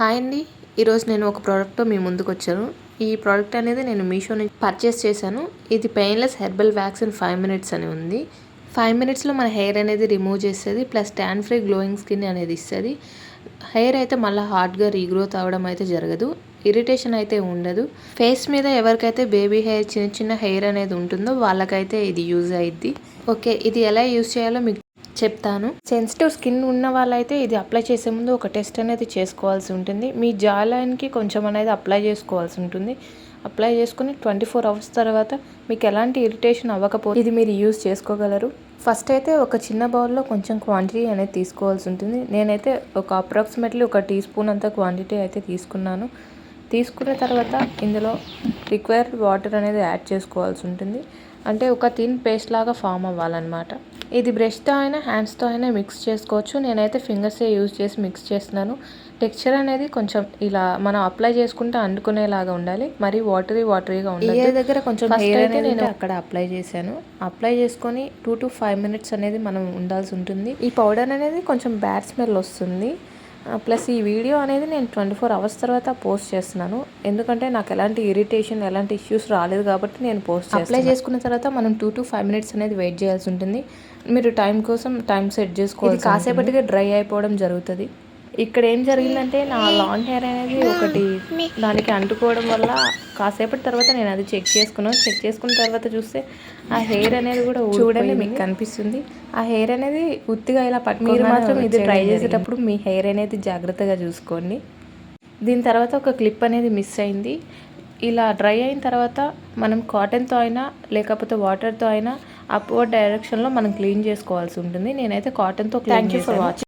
Hi అండి. ఈరోజు నేను ఒక ప్రోడక్ట్తో మీ ముందుకు వచ్చాను ఈ ప్రోడక్ట్ అనేది నేను మీషో నుంచి పర్చేస్ చేశాను. ఇది painless herbal wax in five minutes అని ఉంది. ఫైవ్ మినిట్స్లో మన హెయిర్ అనేది రిమూవ్ చేస్తుంది plus tan free glowing skin అనేది ఇస్తుంది. హెయిర్ అయితే మళ్ళీ హార్డ్గా రీగ్రోత్ అవ్వడం అయితే జరగదు. ఇరిటేషన్ అయితే ఉండదు. ఫేస్ మీద ఎవరికైతే బేబీ హెయిర్ చిన్న చిన్న హెయిర్ అనేది ఉంటుందో వాళ్ళకైతే ఇది యూజ్ అయ్యిద్ది ఓకే ఇది ఎలా యూజ్ చేయాలో మీకు చెప్తాను. సెన్సిటివ్ స్కిన్ ఉన్న వాళ్ళైతే ఇది అప్లై చేసే ముందు ఒక టెస్ట్ అనేది చేసుకోవాల్సి ఉంటుంది. మీ జా లైన్కి కొంచెం అనేది అప్లై చేసుకోవాల్సి ఉంటుంది. అప్లై చేసుకుని ట్వంటీ ఫోర్ అవర్స్ తర్వాత మీకు ఎలాంటి ఇరిటేషన్ అవ్వకపోతే ఇది మీరు యూజ్ చేసుకోగలరు. ఫస్ట్ అయితే ఒక చిన్న బౌల్లో కొంచెం క్వాంటిటీ అనేది తీసుకోవాల్సి ఉంటుంది. నేనైతే ఒక అప్రాక్సిమేట్లీ ఒక టీ స్పూన్ అంత క్వాంటిటీ అయితే తీసుకున్నాను. తీసుకున్న తర్వాత ఇందులో రిక్వైర్డ్ వాటర్ అనేది యాడ్ చేసుకోవాల్సి ఉంటుంది. అంటే ఒక థిన్ పేస్ట్ లాగా ఫామ్ అవ్వాలన్నమాట. ఇది బ్రష్తో అయినా హ్యాండ్స్తో అయినా మిక్స్ చేసుకోవచ్చు. నేనైతే ఫింగర్సే యూజ్ చేసి మిక్స్ చేస్తున్నాను. టెక్స్చర్ అనేది కొంచెం ఇలా మనం అప్లై చేసుకుంటే అంటుకునేలాగా ఉండాలి. మరి వాటరీ వాటరీగా ఉండాలి దగ్గర కొంచెం నేను అక్కడ అప్లై చేశాను. అప్లై చేసుకొని టూ టు ఫైవ్ మినిట్స్ అనేది మనం ఉండాల్సి ఉంటుంది. ఈ పౌడర్ అనేది కొంచెం బ్యాడ్ స్మెల్ వస్తుంది. ప్లస్ ఈ వీడియో అనేది నేను ట్వంటీ ఫోర్ అవర్స్ తర్వాత పోస్ట్ చేస్తున్నాను. ఎందుకంటే నాకు ఎలాంటి ఇరిటేషన్ ఎలాంటి ఇష్యూస్ రాలేదు కాబట్టి నేను పోస్ట్ అప్లై చేసుకున్న తర్వాత మనం టూ టు ఫైవ్ మినిట్స్ అనేది వెయిట్ చేయాల్సి ఉంటుంది. మీరు టైం కోసం టైం సెట్ చేసుకోవాలి కాసేపటిగా డ్రై అయిపోవడం జరుగుతుంది. ఇక్కడ ఏం జరిగిందంటే నా లాంగ్ హెయిర్ అనేది ఒకటి దానికి అంటుకోవడం వల్ల కాసేపటి తర్వాత నేను అది చెక్ చేసుకున్నాను. చెక్ చేసుకున్న తర్వాత చూస్తే ఆ హెయిర్ అనేది కూడా చూడండి మీకు కనిపిస్తుంది. ఆ హెయిర్ అనేది ఉత్తిగా ఇలా పట్టు మీరు మాత్రం ఇది ట్రై చేసేటప్పుడు మీ హెయిర్ అనేది జాగ్రత్తగా చూసుకోండి. దీని తర్వాత ఒక క్లిప్ అనేది మిస్ అయింది. ఇలా డ్రై అయిన తర్వాత మనం కాటన్తో అయినా లేకపోతే వాటర్తో అయినా అప్వర్డ్ డైరెక్షన్లో మనం క్లీన్ చేసుకోవాల్సి ఉంటుంది. నేనైతే కాటన్తో క్లీన్ ఫర్ వాచింగ్